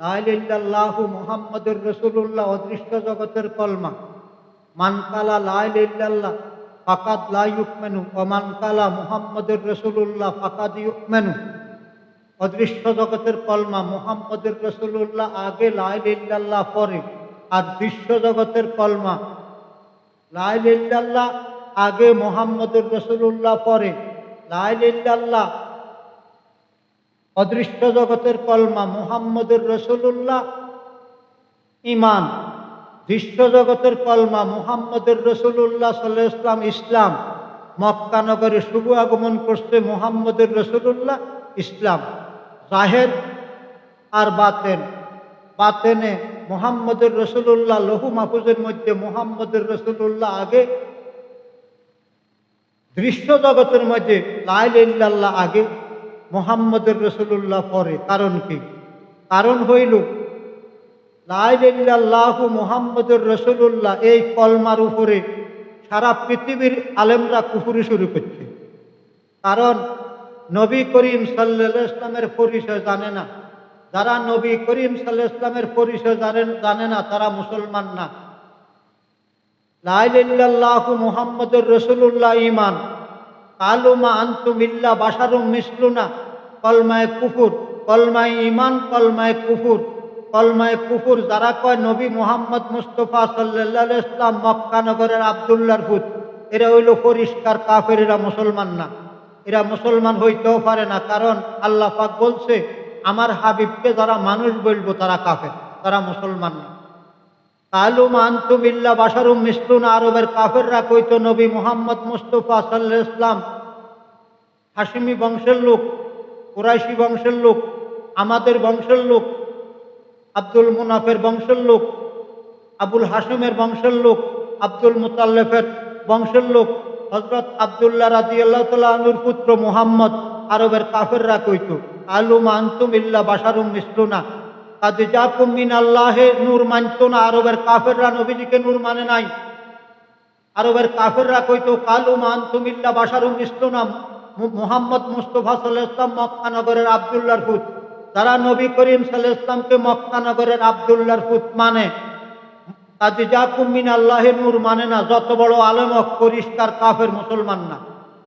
লাইলিল্লাহু মুহাম্মদুর রসুল্লাহ অদৃশ্য জগতের কলমা। মানকালা লাইলিল্লাহ ফাকাদ লা ইউকমেনু। ও মানকালা মুহাম্মদুর রসুল্লাহ ফাকাদ ইউকমেনু। অদৃশ্য জগতের কলমা, মুহাম্মদুর রসুল্লাহ আগে লাইলিল্লাহ পরে। আর দৃশ্য জগতের কলমা লাইলিল্লাহ আগে মোহাম্মদুর রসুল্লাহ পরে। লাইলিল্লাহ অদৃশ্য জগতের কলমা মুহাম্মদুর রসুল্লাহ ইমান দৃশ্য জগতের কলমা মুহাম্মদুর রসুল্লাহ সাল্লাহ ইসলাম ইসলাম। মক্কা নগরে শুভ আগমন করছে মুহাম্মদুর রসুল্লাহ ইসলাম। জাহের আর বাতেন, বাতেনে মুহাম্মদুর রসুল্লাহ লহু মাহফুজের মধ্যে মুহাম্মদুর রসুল্লাহ আগে। দৃশ্য জগতের মধ্যে লাইল্লাহ আগে। মোহাম্মদুর রসুল্লাহ পরে। কারণ কি? কারণ হইল লাইল্লাহু মোহাম্মদুর রসুল্লাহ এই কলমার উপরে সারা পৃথিবীর আলেমরা কুফুরি শুরু করছে। কারণ নবী করিম সাল্লাহ ইসলামের পরিচয় জানে না। যারা নবী করিম সাল্লাহ ইসলামের পরিচয় জানেন, জানে না, তারা মুসলমান না। লাইল্লাহু মোহাম্মদুর রসুল্লাহ ইমান। কালুমা আন্তুমিল্লা বাসারুম মিসলুনা, কলমায় কুফুর, কলমায় ইমান কলমায় কুফুর কলমায় কুফুর যারা কয় নবী মোহাম্মদ মুস্তফা সাল্লাহ ইসলাম মক্কানগরের আবদুল্লার ফুত এরা হইল পরিষ্কার কাফের, এরা মুসলমান না। এরা মুসলমান হইতেও পারে না, কারণ আল্লাহ পাক বলছে, আমার হাবিবকে যারা মানুষ বলব তারা কাফের, তারা মুসলমান না। আন্তুমিল্লা বাসারুম আরবের কাফেররা মুহাম্মদ মুস্তফা সাল্লাহ ইসলাম বংশের লোক বংশের লোক, আমাদের বংশের লোক, আব্দুল মুনাফের বংশের লোক, আবুল হাসিমের বংশের লোক, আব্দুল মুতাল্লেফের বংশের লোক হজরত আবদুল্লাহ রাজি আল্লাহ পুত্র মুহাম্মদ আরবের কাফেররা কইতো আলুম আন্তুম ইল্লা বাসারুম মিসলুনা কাজে যা কুমিন আল্লাহে নূর মানত না, আরবের কাফেররা নবীজিকে নূর মানে নাই। আরবের কাফেররা কইতো, কালু মান তুমিল্লা বাসারুম ইসলাম মোহাম্মদ মুস্তফা সাল্লাহ ইসলাম মক্কানগরের আবদুল্লার ফুত তারা নবী করিম সাল্লাহ ইসলামকে মক্কানগরের আবদুল্লার ফুত মানে। কাজে যা কুমিন আল্লাহের নূর মানে না, যত বড় আলেমক পরিষ্কার কাফের মুসলমান না।